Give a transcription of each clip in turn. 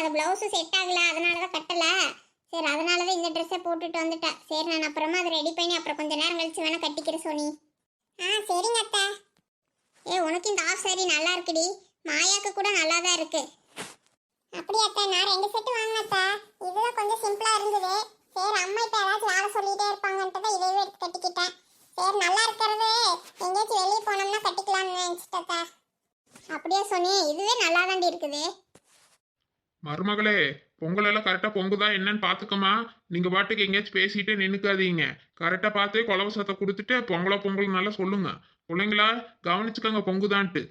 அது blouse set ஆகல அதனால தான் கட்டலை. சரி அதனால தான் இந்த ட்ரெஸ்ஸை போட்டுட்டு வந்துட்டேன் சரி நான் அப்புறமா அதை ரெடி பண்ணி அப்புறம் கொஞ்ச நேரம் கழிச்சு வேணால் கட்டிக்கிறேன் சோனி. ஆ சரிங்க அத்தை. ஏ உனக்கு இந்த ஆஃப் சாரி நல்லா இருக்குடி. மாயாக்கு கூட நல்லா தான் இருக்கு. அப்படியா அத்தை நான் ரெண்டு செட்டு வாங்கினத்தா இதுதான் கொஞ்சம் சிம்பிளாக இருந்தது. சரி அம்மா இப்ப ஏதாச்சும் வேலை சொல்லிகிட்டே இருப்பாங்கன்ட்டு தான் இதையும் எடுத்து கட்டிக்கிட்டேன். சரி நல்லா இருக்கிறது. எங்கேயாச்சும் வெளியே போனோம்னா கட்டிக்கலாம்னு நினச்சிட்டேன் அப்படியே சொன்னி இதுவே நல்லா தாண்டி இருக்குது. மருமகளே பொங்கல் எல்லாம் கரெக்டா பொங்குதா என்னன்னு பாத்துக்கமா நீங்க பாட்டுக்கு எங்கேயாச்சும் பேசிட்டு நின்னுக்காதீங்க. கரெக்டா பார்த்து குலவசத்தை கொடுத்துட்டு பொங்கலா பொங்கல் நல்லா சொல்லுங்க. பிள்ளைங்களா கவனிச்சுக்கோங்க பொங்குதான்ட்டு.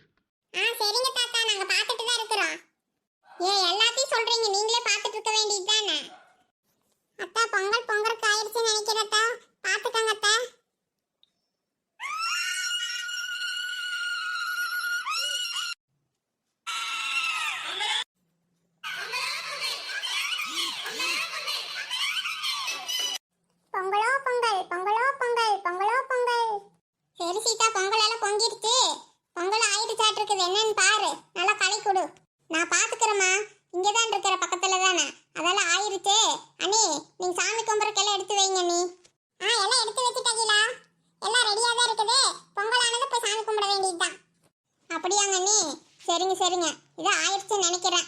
ஆ சரிங்க தாத்தா. நாங்க பார்த்துட்டு தான் இருக்கிறோம். ஏ எல்லாத்தையும் சொல்றீங்க. நீங்களே பார்த்துட்டு இருக்க வேண்டியது தானே அத்தா பொங்கல் பொங்கலுக்கு ஆயிடுச்சுன்னு ஆயிருச்சு. அண்ணி நீங்க சாமி கும்பிட்றக்கெல்லாம் எடுத்து வைங்க நீ ஆ எல்லாம் எடுத்து வச்சுட்டாங்களா எல்லாம் ரெடியாக தான் இருக்குது. பொங்கல் ஆனது போய் சாமி கும்பிட வேண்டியதுதான். அப்படியாங்க அண்ணி. சரிங்க சரிங்க. இது ஆயிடுச்சுன்னு நினைக்கிறேன்.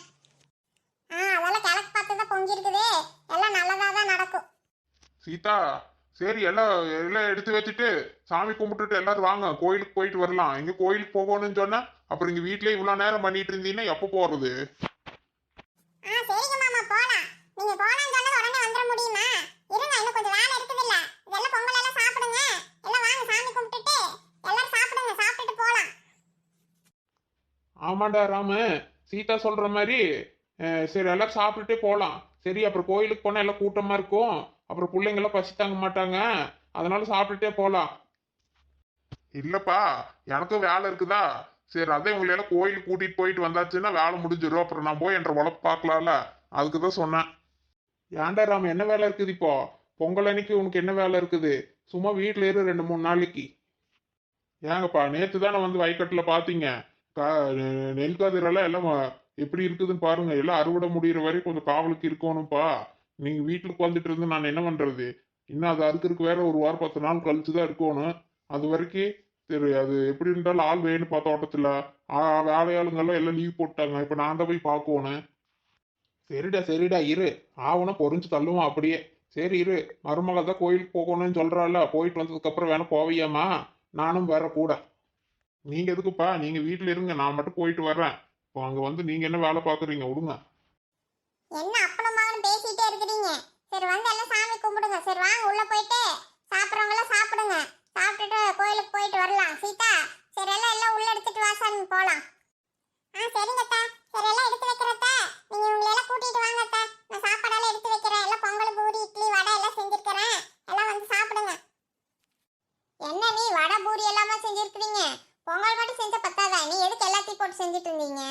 ஆ அதெல்லாம் கிழக்கு பார்த்து தான் பொங்கிருக்குது எல்லாம் நல்லதாக தான் நடக்கும். சீதா சரி எல்லாம் எல்லாம் எடுத்து வச்சுட்டு சாமி கும்பிட்டுட்டு எல்லாரும் வாங்க. கோயிலுக்கு போயிட்டு வரலாம். எங்க கோயிலுக்கு போகணும்னு சொன்னா அப்புறம் இங்க வீட்லயே இவ்வளவு நேரம் பண்ணிட்டு இருந்தீங்கன்னா எப்போ போறது ஆ சரிங்க மாமா போலாம் நீங்க போலாம் சொன்னது உடனே வந்துட முடியுமா இருங்க இன்னும் கொஞ்சம் வேலை இருக்குதுல்ல இதெல்லாம் பொங்கல் எல்லாம் சாப்பிடுங்க எல்லாம் வாங்க சாமி கும்பிட்டுட்டு எல்லாரும் சாப்பிடுங்க சாப்பிட்டுட்டு போலாம் ஆமாண்டா ராமு. சீதா சொல்ற மாதிரி சரி எல்லாம் சாப்பிட்டுட்டே போலாம். சரி அப்புறம் கோயிலுக்கு போனா எல்லாம் கூட்டமா இருக்கும். அப்புறம் பிள்ளைங்களாம் பசி தாங்க மாட்டாங்க. அதனால சாப்பிட்டுட்டே போலாம். இல்லப்பா எனக்கும் வேலை இருக்குதா? சரி அதான் உங்களை எல்லாம் கோயிலுக்கு கூட்டிட்டு போயிட்டு வந்தாச்சுன்னா வேலை முடிஞ்சிடும் அப்புறம் நான் போய் என்ற உழப்பு பார்க்கலாம்ல. அதுக்கு தான் சொன்னேன். ஏன்டா ராம என்ன வேலை இருக்குது இப்போ? பொங்கல் அன்னைக்கு உனக்கு என்ன வேலை இருக்குது? சும்மா வீட்டில் இரு ரெண்டு மூணு நாளைக்கு. ஏங்கப்பா நேற்று தானே வந்து வயக்காட்டில் பார்த்தீங்க. கா நெ- நெல் கதிரெல்லாம் எல்லாம் எப்படி இருக்குதுன்னு பாருங்க. எல்லாம் அறுவடை முடியிற வரைக்கும் கொஞ்சம் காவலுக்கு இருக்கணும்ப்பா நீங்க வீட்டுக்கு வந்துட்டு இருந்து நான் என்ன பண்றது? இன்னும் அது அறுக்கிறதுக்கு வேற ஒரு வாரம் பத்து நாள் கழிச்சு தான் இருக்கணும். அது வரைக்கும் சரி அது எப்படி இருந்தாலும் ஆள் வேணும் பார்த்த ஓட்டத்தில். ஆ, வேலையாளுங்கெல்லாம் எல்லாம் லீவ் போட்டாங்க. இப்போ நான் தான் போய் பார்க்கணும். சரிடா சரிடா இரு. ஆவணும் பொறிஞ்சு தள்ளுவான் அப்படியே. சரி இரு. மருமகள் தான் கோயிலுக்கு போகணும்னு சொல்கிறாள் போயிட்டு வந்ததுக்கப்புறம் வேணால் வேணா போவியாமா நானும் வர கூட. நீங்க எதுக்குப்பா? நீங்க வீட்டுல இருங்க. நான் மட்டும் போயிட்டு வர்றேன். இப்போ அங்க வந்து நீங்க என்ன வேலை பாக்குறீங்க விடுங்க. என்ன அப்பளமாகனு பேசிட்டே இருக்கிறீங்க? சரி வந்து எல்லாம் சாமி கும்பிடுங்க. சரி வாங்க உள்ள போயிட்டு சாப்பிட்றவங்க எல்லாம் சாப்பிடுங்க சாப்பிட்டுட்டு கோயிலுக்கு போயிட்டு வரலாம் சீதா சரி எல்லாம் எல்லாம் உள்ள எடுத்துட்டு வாசாமி போலாம் ஆ சரிங்க அத்தா சரி எல்லாம் எடுத்து வைக்கிறதா நீங்க உங்களை எல்லாம் கூட்டிட்டு வாங்க அத்தா நான் சாப்பாடெல்லாம் எடுத்து வைக்கிறேன் எல்லாம் பொங்கல் பூரி இட்லி வடை எல்லாம் செஞ்சிருக்கிறேன் எல்லாம் வந்து சாப்பிடுங்க என்ன நீ வடை பூரி எல்லாமே செஞ்சிருக்கிறீங்க பொங்கல் மட்டும் செஞ்ச பத்தாதா நீ எதுக்கு எல்லாத்தையும் போட்டு செஞ்சுட்டு இருந்தீங்க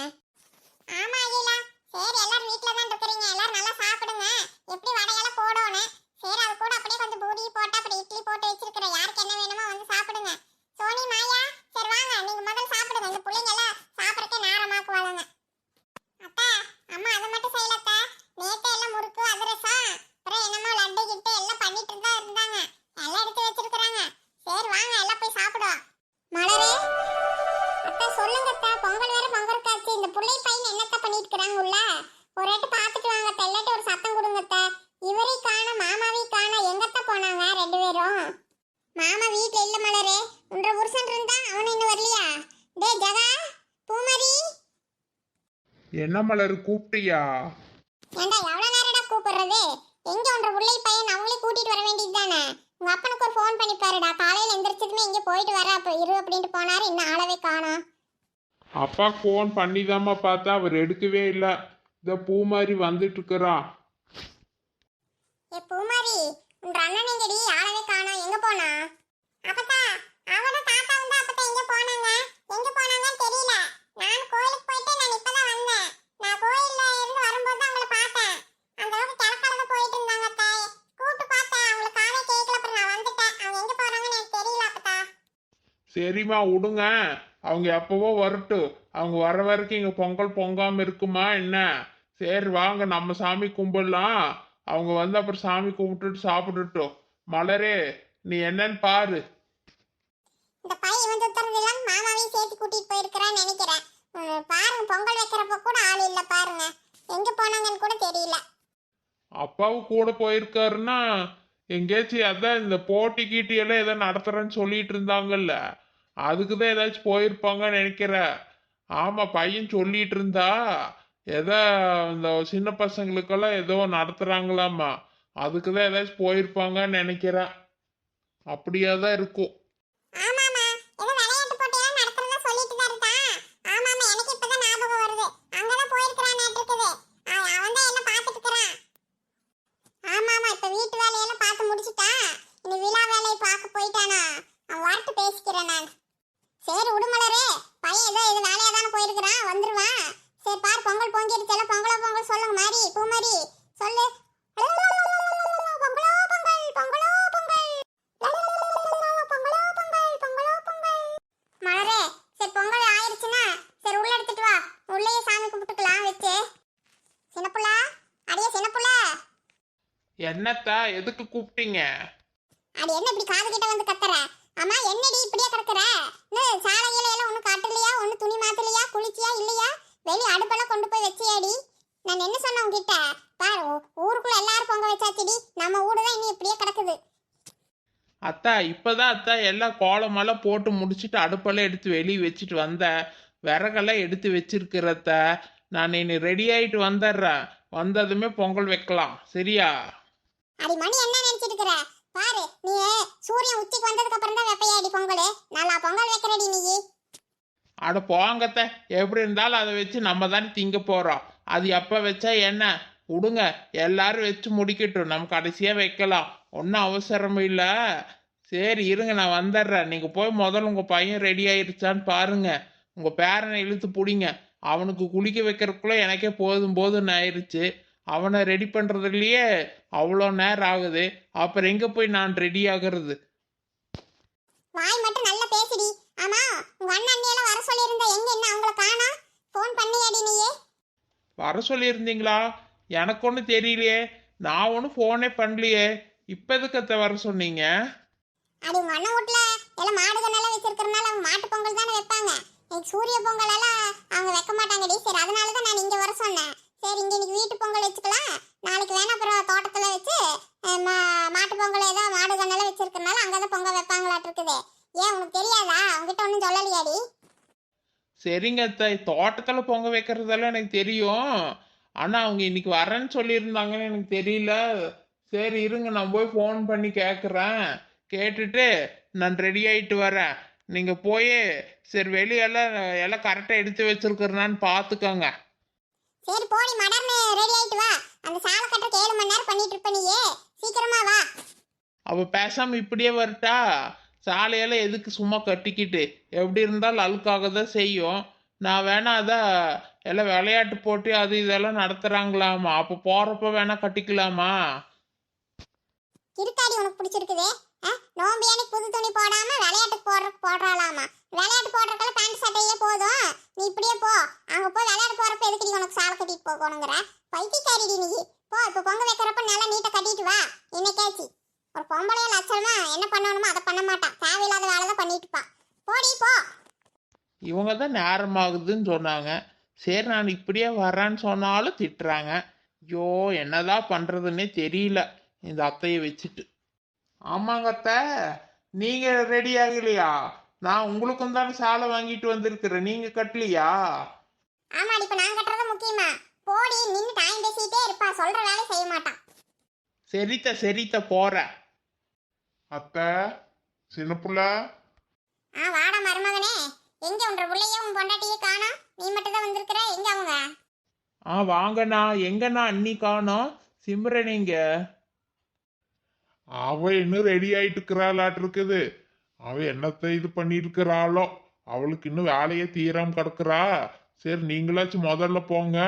ஆமா அகிலா சரி எல்லாரும் வீட்ல தான் இருக்கிறீங்க எல்லாரும் நல்லா சாப்பிடுங்க எப்படி வடையெல்லாம் போடணும் சரி அது கூட அப்படியே கொஞ்சம் பூரி போட்டு அப்படி இட்லி போட்டு வச்சிருக்கிறேன் யாருக்கு என்ன வேணுமோ வந்து சாப்பிடுங்க சோனி மாயா சரி வாங்க நீங்க முதல்ல சாப்பிடுங்க இந்த பிள்ளைங்க எல்லாம் சாப்பிடறதுக்கே நேரமாக்குவாங்க அத்தா அம்மா அதை மட்டும் செய்யலத்தா நேத்து எல்லாம் முறுக்கு அதிரசம் அப்புறம் என்னமோ லட்டு கிட்டு எல்லாம் பண்ணிட்டு தான் இருந்தாங்க எல்லாம் எடுத்து வச்சிருக்கிறாங்க சரி வாங்க எல்லாம் போய் சாப்பிடுவோம் மலரே அத்தா சொல்லுங்க அத்தா பொங்கல் வேற பொங்கலுக்காச்சு இந்த புள்ளை பையன் என்னத்த பண்ணிட்டு இருக்காங்க உள்ள ஒரு எட்டு பார்த்துட்டு வாங்க அத்தா இல்லாட்டி ஒரு சத்தம் கொடுங்க அத்தா இவரை காண மாமாவை காண எங்கத்த போனாங்க ரெண்டு பேரும்? மாமா வீட்ல இல்ல மலரே. உன்ற புருஷன் இருந்தா அவன் இன்னும் வரலையா? டேய் ஜகா பூமரி. என்ன மலர் கூப்பிட்டியா? ஏண்டா எவ்வளவு நேரடா கூப்பிடுறது? எங்க உன்ற புள்ளை பையன் அவங்களே கூட்டிட்டு வர வேண்டியது தானே? உங்க அப்பனுக்கு ஒரு ஃபோன் பண்ணி பாருடா. காலையில எந்திரிச்சதுமே இங்க போயிட்டு வர அப்ப இரு அப்படின்ட்டு போனாரு. இன்னும் ஆளவே காணோம். அப்பா ஃபோன் பண்ணிதாம்மா பார்த்தா அவர் எடுக்கவே இல்லை. இந்த பூ மாதிரி வந்துட்டு இருக்கிறான் ஏ பூமாரி உன்ற அண்ணன் எங்கடி ஆளவே காணோம் எங்க போனா? அப்பத்தா அவன தாத்தா வந்து அப்பத்தா எங்க போனாங்க? எங்க போனாங்கன்னு தெரியல. நான் கோயிலுக்கு போயிட்டு நான் இப்பதான் வந்தேன். நான் கோயில்ல இருந்து வரும்போது அவங்கள பார்த்தேன். அந்த அளவுக்கு கிழக்கால போயிட்டு இருந்தாங்க அத்தா. கூப்பிட்டு பார்த்தேன். அவங்கள காவே கேட்கல. அப்புறம் நான் வந்துட்டேன். அவங்க எங்க போறாங்கன்னு எனக்கு தெரியல சரிம்மா விடுங்க அவங்க எப்பவோ வரட்டும். அவங்க வர வரைக்கும் இங்கே பொங்கல் பொங்காம இருக்குமா என்ன? சரி வாங்க நம்ம சாமி கும்பிடலாம். அவங்க வந்து அப்புறம் சாமி கும்பிட்டுட்டு சாப்பிட்டுட்டோம். மலரே நீ என்னன்னு பாரு. இந்த பையன் வந்து உத்தரவு இல்லாம மாமாவையும் சேர்த்து கூட்டிட்டு போயிருக்கிறான்னு நினைக்கிறேன். உம், பாருங்க பொங்கல் வைக்கிறப்ப கூட ஆள் இல்ல பாருங்க. எங்க போனாங்கன்னு கூட தெரியல. அப்பாவும் கூட போயிருக்காருன்னா எங்கேயாச்சும் அதான் இந்த போட்டி கீட்டி எல்லாம் ஏதோ நடத்துறேன்னு சொல்லிட்டு இருந்தாங்கல்ல. அதுக்கு தான் ஏதாச்சும் போயிருப்பாங்கன்னு நினைக்கிறேன். ஆமா பையன் சொல்லிட்டு இருந்தா. ஏதோ இந்த சின்ன பசங்களுக்கெல்லாம் ஏதோ நடத்துறாங்களாமா அதுக்கு தான் ஏதாச்சும் போயிருப்பாங்கன்னு நினைக்கிறேன். அப்படியே தான் இருக்கும் ஆமாமா ஞாபகம் ஆமாமா பேசிக்கிறேன் நான். சரி உடுமலரே பையன் ஏதோ இது வேலையா தானே போயிருக்கிறான். வந்துருவான். சரி பாரு பொங்கல் பொங்கிடுச்சு. பொங்கலோ பொங்கல் சொல்லுங்க மாதிரி பூ மாதிரி சொல்லு. பொங்கலோ பொங்கல் பொங்கலோ பொங்கல். பொங்கலோ பொங்கல் பொங்கலோ பொங்கல். மலரே சரி பொங்கல் ஆயிருச்சுன்னா சரி உள்ள எடுத்துட்டு வா. உள்ளேயே சாமி கும்பிட்டுக்கலாம் வச்சு. சின்னப்புள்ள அடியே சின்னப்புள்ள. என்னத்தா எதுக்கு கூப்பிட்டீங்க? அடி என்ன இப்படி காது கிட்ட வந்து கத்துற? அம்மா என்னடி இப்படியே கிடக்குற? சாலையில எல்லாம் ஒன்றும் கட்டலையா? ஒன்றும் துணி மாத்தலையா? குளிச்சியா? இல்லையா? வெளிய அடுப்பெல்லாம் கொண்டு போய் வச்சியாடி. நான் என்ன சொன்னேன் உங்ககிட்ட பாரு ஊருக்குள்ள எல்லாரும் பொங்க வச்சாச்சுடி. நம்ம வீடு தான் இன்னும் இப்படியே கிடக்குது. அத்தா இப்பதான் அத்தா எல்லாம் கோலமெல்லாம் போட்டு முடிச்சிட்டு அடுப்பெல்லாம் எடுத்து வெளியே வச்சுட்டு வந்தேன் விறகெல்லாம் எடுத்து வச்சிருக்கிறத்த. நான் இனி ரெடி ஆயிட்டு வந்துடுறேன். வந்ததுமே பொங்கல் வைக்கலாம். சரியா? அடி மணி என்ன நினைச்சிட்டு இருக்கிற? பாரு நீ சூரியன் உச்சிக்கு வந்ததுக்கு அப்புறம் தான் வெப்பையாடி பொங்கல். நல்லா பொங்கல் வைக்கிறடி நீ அட போங்கத்த எப்படி இருந்தாலும் அதை வச்சு நம்ம தானே திங்க போகிறோம் அது எப்போ வச்சா என்ன? விடுங்க எல்லாரும் வச்சு முடிக்கட்டும். நம்ம கடைசியாக வைக்கலாம். ஒன்றும் அவசரம் இல்லை. சரி இருங்க நான் வந்துடுறேன். நீங்கள் போய் முதல்ல உங்கள் பையன் ரெடி ஆயிடுச்சான்னு பாருங்கள் உங்கள் பேரனை இழுத்து பிடிங்க. அவனுக்கு குளிக்க வைக்கிறதுக்குள்ளே எனக்கே போதும் போதும்னு ஆயிடுச்சு அவனை ரெடி பண்ணுறதுலையே அவ்வளோ நேரம் ஆகுது. அப்புறம் எங்கே போய் நான் ரெடி ஆகிறது? வாய் மட்டும் நல்லா பேசுடி. ஆமா உங்க அண்ணன் அண்ணி எல்லாம் வர சொல்லியிருந்த எங்க என்ன அவங்கள காணா? ஃபோன் பண்ணியாடி நீயே. வர சொல்லியிருந்தீங்களா? எனக்கு ஒன்றும் தெரியலையே. நான் ஒன்றும் ஃபோனே பண்ணலையே. இப்போ எதுக்கு அத்தை வர சொன்னீங்க? அது உங்க அண்ணன் வீட்ல எல்லாம் மாடுகள் எல்லாம் வச்சிருக்கறனால அவங்க மாட்டு பொங்கல் தானே வைப்பாங்க. இன்னைக்கு சூரிய பொங்கல் எல்லாம் அவங்க வைக்க மாட்டாங்கடி. சரி அதனால தான் நான் இங்க வர சொன்னேன். சரி இங்க இன்னைக்கு வீட்டு பொங்கல் வச்சுக்கலாம். நாளைக்கு வேணா அப்புறம் தோட்டத்துல வச்சு மாட்டு பொங்கல் ஏதோ மாடுகள் எல்லாம் வச்சிருக்கறனால அங்கதான் பொங்கல் வைப்பாங்களாட்டு இருக்குது. ஏன் உனக்கு தெரியாதா? உங்ககிட்ட ஒன்றும் சொல்லலையாடி? சரிங்க அத்தை. தோட்டத்தில் பொங்க வைக்கிறதெல்லாம் எனக்கு தெரியும். ஆனால் அவங்க இன்னைக்கு வரேன்னு சொல்லியிருந்தாங்கன்னு எனக்கு தெரியல. சரி இருங்க. நான் போய் ஃபோன் பண்ணி கேட்குறேன் கேட்டுட்டு நான் ரெடி ஆயிட்டு வரேன். நீங்கள் போய் சரி வெளியெல்லாம் எல்லாம் கரெக்டாக எடுத்து வச்சிருக்கிறனான்னு பார்த்துக்கோங்க சரி போடி. மடர்னு ரெடி ஆயிட்டு வா. அந்த சாலை கட்டுறதுக்கு ஏழு மணி நேரம் பண்ணிட்டு இருப்ப நீயே. சீக்கிரமா வா. அவ பேசாம இப்படியே வரட்டா? சாலையெல்லாம் எதுக்கு சும்மா கட்டிக்கிட்டு? எப்படி இருந்தாலும் அழுக்காக தான் செய்யும். நான் வேணா அதான் எல்லாம் விளையாட்டு போட்டி அது இதெல்லாம் நடத்துறாங்களாமா? அப்போ போறப்ப வேணா கட்டிக்கலாமா? இருக்காடி உனக்கு பிடிச்சிருக்குதே. நோம்பு அன்னைக்கு புது துணி போடாம விளையாட்டுக்கு போடுற போடுறாளாமா? விளையாட்டு போடுறதுக்கெல்லாம் பேண்ட் சட்டையே போதும். நீ இப்படியே போ. அங்க போய் விளையாட போறப்ப எதுக்கு உனக்கு சாலை கட்டிட்டு போகணுங்கிற? பைத்தியக்காரிடி நீ. போ இப்போ பொங்க வைக்கிறப்ப நல்லா நீட்டை கட்டிட்டு வா. இன்னைக்காச்சு ஒரு பொம்பளைய லட்சணமா என்ன பண்ணணுமோ அதை பண்ண மாட்டான் தேவையில்லாத வேலை தான் பண்ணிட்டு இருப்பான் போடி போ. இவங்க தான் நேரமாகுதுன்னு சொன்னாங்க. சரி நான் இப்படியே வரேன்னு சொன்னாலும் திட்டுறாங்க. ஐயோ என்னதான் பண்றதுன்னே தெரியல. இந்த அத்தையை வச்சுட்டு. ஆமாங்க அத்தை. நீங்க ரெடி ஆகலையா? நான் உங்களுக்கும் தானே சாலை வாங்கிட்டு வந்திருக்கிறேன். நீங்க கட்டலையா? ஆமாடி இப்ப நான் கட்டுறது முக்கியமா? போடி நின்னு டைம் பேசிட்டே இருப்பா. சொல்ற வேலையை செய்ய மாட்டான் சரித்த சரித்த போறேன். அத்தை சின்ன புள்ள ஆ வாடா மருமகனே. எங்க உன்ற புள்ளையும் உன் பொண்டாட்டியும் காணோம்? நீ மட்டும் தான் வந்திருக்கிற? எங்க அவங்க? ஆ வாங்கண்ணா. எங்கண்ணா அண்ணி காணோம்? சிம்ரனிங்க அவ இன்னும் ரெடி ஆயிட்டு இருக்கிறாளாட்டு இருக்குது அவ என்னத்தை இது பண்ணிட்டு இருக்கிறாளோ அவளுக்கு இன்னும் வேலையே தீராம கிடக்குறா. சரி நீங்களாச்சும் முதல்ல போங்க.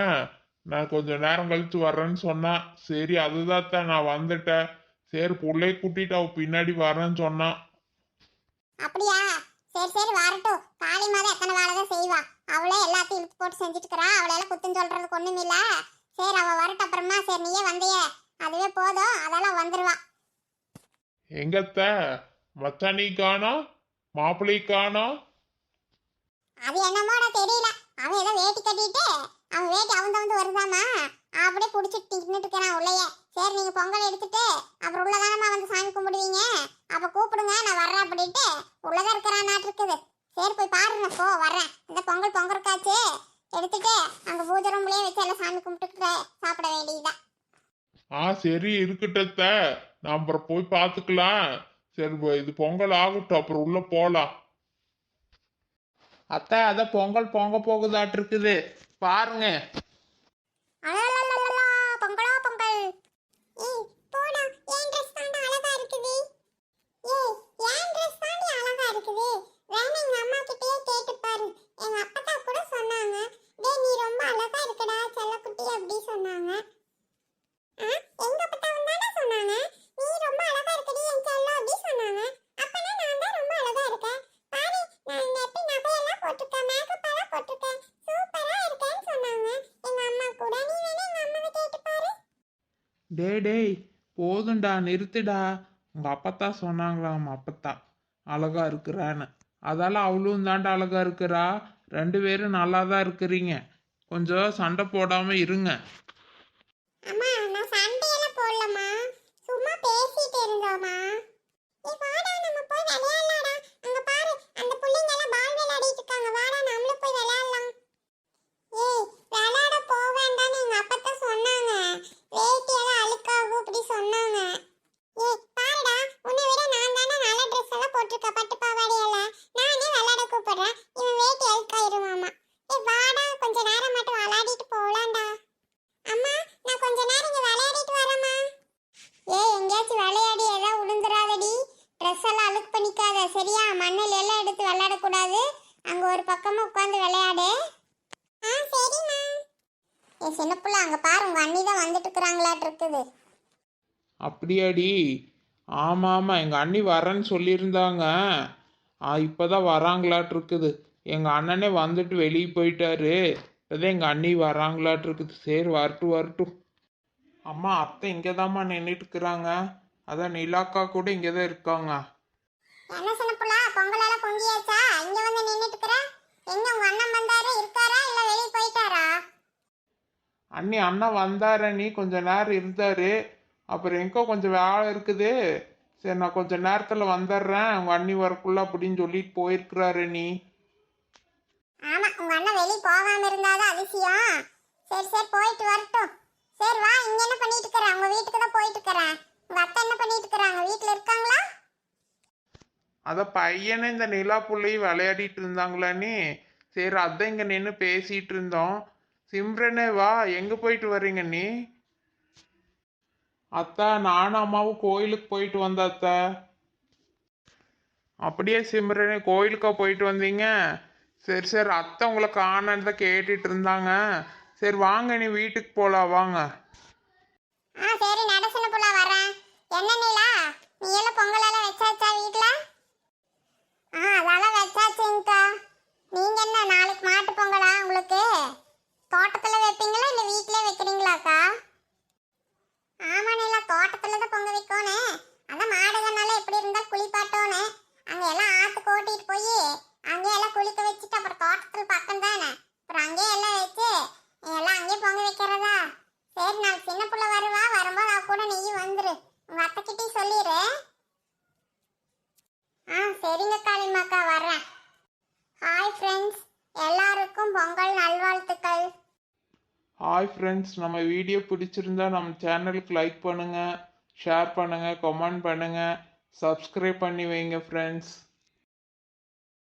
நான் கொஞ்சம் நேரம் கழிச்சு வர்றேன்னு சொன்னா. சரி அதுதான் தான் நான் வந்துட்டேன். சரி பிள்ளைய கூட்டிட்டு அவ பின்னாடி வரேன்னு சொன்னான் அப்படியா? சரி சரி வரட்டும். காளி மாதம் எத்தனை வேலை தான் செய்வா? அவளே எல்லாத்தையும் இழுத்து போட்டு செஞ்சுட்டு இருக்கிறா அவளை எல்லாம் குத்தம் சொல்றதுக்கு ஒண்ணும் இல்ல. சரி அவ வரட்டும் அப்புறமா சரி நீயே வந்தியே. அதுவே போதும். அதெல்லாம் வந்துருவா. எங்கத்த? மச்சானி காணோம் மாப்பிள்ளை காணோம் அது என்னமோட தெரியல. அவன் ஏதோ வேட்டி கட்டிட்டு அவன் வேட்டி அவன் வந்து வருதாமா? அப்படியே புடிச்சிட்டு நின்னுட்டு இருக்கிறான் உள்ளேயே. சரி நீங்க பொங்கல் எடுத்துட்டு அப்புறம் உள்ளதானமா வந்து சாமி கும்பிடுவீங்க? அப்ப கூப்பிடுங்க நான் வர்றேன் அப்படின்ட்டு உள்ளதான் இருக்கிறான் நாட்டு இருக்குது. சரி போய் பாருங்க போ வர்றேன். இந்த பொங்கல் பொங்கலுக்காச்சு எடுத்துட்டு அங்க பூஜை ரூம்லயே வச்சு எல்லாம் சாமி கும்பிட்டுட்டு சாப்பிட வேண்டியதுதான். ஆ சரி இருக்கட்டத்த. நான் அப்புறம் போய் பார்த்துக்கலாம் சரி இது பொங்கல் ஆகட்டும் அப்புறம் உள்ள போலாம். அத்தை அத பொங்கல் பொங்க போகுதாட்டு இருக்குது. பாருங்க அலலலலலா, பொங்கலோ பொங்கல் ஏய் போடா ஏன் ட்ரெஸ் தாண்டி அழகா இருக்குது ஏய் ஏன் ட்ரெஸ் தாண்டி அழகா இருக்குது வேணா எங்க அம்மா கிட்டயே கேட்டு பாரு எங்க அப்பத்தா கூட சொன்னாங்க டேய் நீ ரொம்ப அழகா இருக்கடா செல்லக்குட்டி அப்படி சொன்னாங்க ஆ, எங்க அப்பத்தா தானே சொன்னாங்க நீ ரொம்ப அழகா இருக்கடி என் செல்லம் அப்படி சொன்னாங்க அப்பனா நான் தான் ரொம்ப அழகா இருக்கேன் பாரு நான் இந்த எப்படி நகையெல்லாம் போட்டிருக்கேன் மேக்கப் எல்லாம் போட்டிருக்கேன் சூப்பரா இருக்கேன்னு சொன்னாங்க எங்க அம்மா கூட நீ வேணா எங்க அம்மாவை கேட்டு பாரு டேய் டேய் போதும்டா நிறுத்துடா. உங்கள் அப்பத்தா சொன்னாங்களாம் அப்பத்தா. அழகா இருக்கிறான்னு. அதால அவளும் தாண்டா அழகா இருக்கிறா. ரெண்டு பேரும் நல்லா தான் இருக்கிறீங்க. கொஞ்சம் சண்டை போடாமல் இருங்க. அம்மா நான் சண்டையெல்லாம் போடலம்மா. சும்மா பேசிட்டு இருந்தோம்மா. ஏ வாடா நம்ம போய் அங்க பாரு அந்த புள்ளைங்க எல்லாம் பால் விளையாடிட்டு இருக்காங்க வாடா நம்மளும் போய் விளையாடலாம் ஏய் விளையாட போக வேண்டாம்னு எங்க அப்பா சொன்னாங்க வேட்டி எல்லாம் அழுக்காகும் அப்படி சொன்னாங்க ஏய் பாருடா உன்னை விட நான் தானே நல்ல ட்ரெஸ் எல்லாம் போட்டிருக்க பட்டு பாவாடை எல்லாம் நானே விளையாட கூப்பிடுறேன் இவன் வேட்டி அழுக்காயிருமாமா ஏய் வாடா கொஞ்ச நேரம் மட்டும் விளையாடிட்டு போலாம்டா அம்மா நான் கொஞ்ச நேரம் இங்க விளையாடிட்டு வரேம்மா ஏய் எங்கேயாச்சும் விளையாடி ஏதாவது உளுந்துராதடி ட்ரெஸ் எல்லாம் அழுக்கு பண்ணிக்காத சரியா மண்ணில் எல்லாம் எடுத்து விளையாடக்கூடாது. அங்கே ஒரு பக்கமும் உட்காந்து விளையாடு. ஆ சரிம்மா. ஏ சின்ன பிள்ளை அங்கே பாரு உங்கள் அண்ணி தான் வந்துட்டு இருக்கிறாங்களாட்டு இருக்குது. அப்படியாடி? ஆமாம் ஆமாம் எங்கள் அண்ணி வரேன்னு சொல்லியிருந்தாங்க. இப்போ தான் வராங்களாட்டு இருக்குது. எங்கள் அண்ணனே வந்துட்டு வெளியே போயிட்டாரு. இப்போதான் எங்கள் அண்ணி வராங்களாட்டு இருக்குது. சரி வரட்டும் வரட்டும். அம்மா அத்தை இங்கே தான்மா நின்றுட்டு இருக்கிறாங்க அதான் நிலாக்கா கூட இங்கே தான் இருக்காங்க. என்ன சின்ன புள்ள? பொங்கல் எல்லாம் பொங்கியாச்சா? இங்க வந்து நின்னுட்டு இருக்கிற எங்க உங்க அண்ணன் வந்தாரு? இருக்காரா? இல்ல வெளியே போயிட்டாரா? அண்ணி அண்ணன் வந்தாரு நீ கொஞ்ச நேரம் இருந்தாரு. அப்புறம் எங்கோ கொஞ்சம் வேலை இருக்குது. சரி நான் கொஞ்ச நேரத்தில் வந்துடுறேன். உங்கள் அண்ணி வரக்குள்ள அப்படின்னு சொல்லிட்டு போயிருக்கிறாரு நீ ஆமா உங்க அண்ணன் வெளிய போகாம இருந்தாதான் அதிசயம். சரி சரி போயிட்டு வரட்டும். சரி வா இங்க என்ன பண்ணிட்டு இருக்கற உங்க வீட்டுக்கு தான் போயிட்டு இருக்கறேன் உங்க அத்தை என்ன பண்ணிட்டு இருக்கறாங்க வீட்ல இருக்காங்களா? அத பையனை இந்த நிலா புள்ளையும் விளையாடிட்டு இருந்தாங்களானே சரி அதான் இங்கே நின்று பேசிகிட்டு இருந்தோம். சிம்ரனே வா. எங்கே போயிட்டு வர்றீங்க நீ? அத்தா நானும் அம்மாவும் கோயிலுக்கு போயிட்டு வந்த அத்தா. அப்படியே சிம்ரனே கோயிலுக்கா போயிட்டு வந்தீங்க? சரி சரி. அத்தை உங்களை காணன்னு தான் கேட்டுட்டு இருந்தாங்க. சரி வாங்க நீ வீட்டுக்கு போலாம் வாங்க. ஆ சரி. நடசன புள்ள வரேன் என்ன நீலா? நீ எல்லாம் பொங்கல் எல்லாம் வச்சாச்சா வீட்டில் ஆ அதெல்லாம் வச்சாச்சுங்கக்கா நீங்கள் என்ன நாளைக்கு மாட்டு பொங்கலா உங்களுக்கு? தோட்டத்தில் வைப்பீங்களா இல்லை வீட்டிலே வைக்கிறீங்களாக்கா? ஆமாம் நீலா தோட்டத்தில் தான் பொங்க வைக்கோனே. அதான் மாடுகள்னால எப்படி இருந்தால் குளிப்பாட்டோன்னு அங்கே எல்லாம் ஆத்துக்கு கூட்டிகிட்டு போய் அங்கே எல்லாம் குளிக்க வச்சுட்டு அப்புறம் தோட்டத்தில் பக்கம் தானே அப்புறம் அங்கே எல்லாம் வச்சு எல்லாம் அங்கேயே பொங்க வைக்கிறதா சரி நான் சின்ன புள்ள வருவா வரும்போது அவ கூட நீயும் வந்துரு உங்க அத்தை கிட்டயும் சொல்லிடு ஆ சரிங்க காளிமாக்கா வர்றேன் ஹாய் ஃப்ரெண்ட்ஸ் எல்லாருக்கும் பொங்கல் நல்வாழ்த்துக்கள் ஹாய் ஃப்ரெண்ட்ஸ் நம்ம வீடியோ பிடிச்சிருந்தா நம்ம சேனலுக்கு லைக் பண்ணுங்கள் ஷேர் பண்ணுங்கள் கமெண்ட் பண்ணுங்கள் சப்ஸ்கிரைப் பண்ணி வைங்க ஃப்ரெண்ட்ஸ்